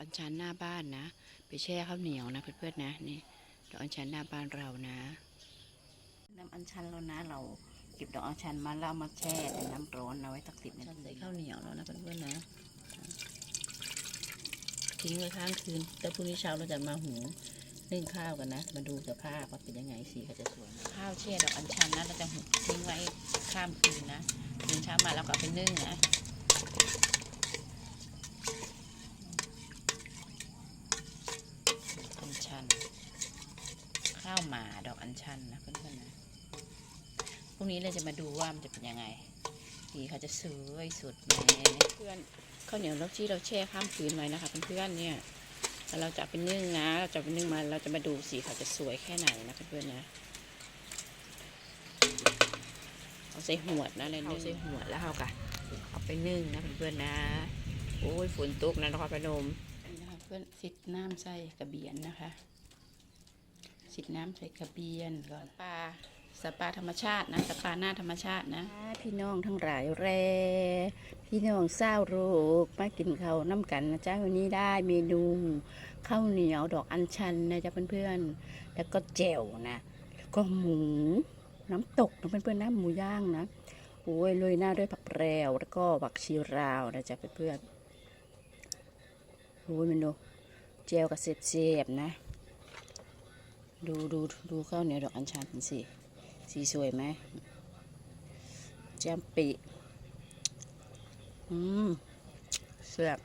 อัญชันหน้าบ้านนะ ไปแช่ข้าวเหนียวนะเพื่อนๆนะนี่ดอกอัญชันหน้าบ้านเรานะ น้ำอัญชันแล้วนะ เราเก็บดอกอัญชันมาแล้วเอามาแช่ในน้ำร้อนเอาไว้ตักสิบนาทีใส่ข้าวเหนียวแล้วนะเพื่อนๆนะทิ้งไว้ข้างคืน แต่พรุ่งนี้เช้าเราจะมาหุงนึ่งข้าวกันนะ มาดูสภาพว่าเป็นยังไงสีก็จะสวยนะข้าวแช่ดอกอัญชันนะเราจะหุงทิ้งไว้ข้ามคืนนะตื่นเช้ามาแล้วก็เอาไปนึ่งนะ อัญชัน ข้าวหมาดอกอัญชันนะเพื่อนๆนะพรุ่งนี้เราจะมาดูว่ามันจะเป็นยังไงสีเขาจะสวยสุดไหมเพื่อนข้าวเหนียวแล้วที่เราแช่ข้ามคืนไว้นะคะเพื่อนๆเนี่ยแล้วเราจะเอาไปนึ่งนะ เราจะเอาไปนึ่งมาเราจะมาดูสีเขาจะสวยแค่ไหนนะเพื่อนๆนะเอาใส่หัวดนะเลยเอาใส่หัวดแล้วเอากะเอาไปนึ่งนะเพื่อนๆนะโอ้ยฝนตกนะนครพนมนี่นะคะเพื่อนสิดน้ำใส่กระเบียนนะคะ สิดน้ำใส่กระเบียนก่อนปลาสปาธรรมชาตินะสปาหน้าธรรมชาตินะ พี่น้องทั้งหลายแร พี่น้องเศร้าโรคมากินข้าวน้ำกันนะจ๊ะวันนี้ได้เมนูข้าวเหนียวดอกอัญชันนะจ๊ะเพื่อนๆแล้วก็แจ่วนะแล้วก็หมูน้ำตกนะเพื่อนๆนะหมูย่างนะโอ้ยโรยหน้าด้วยผักแพรวแล้วก็ผักชีราวนะจ๊ะเพื่อนๆโอ้ยมันดูเจลกับเสียบๆนะ ดูดูดูข้าวเหนียวดอกอัญชันสิสีสวยไหมแจ่มปีอืมเสือบ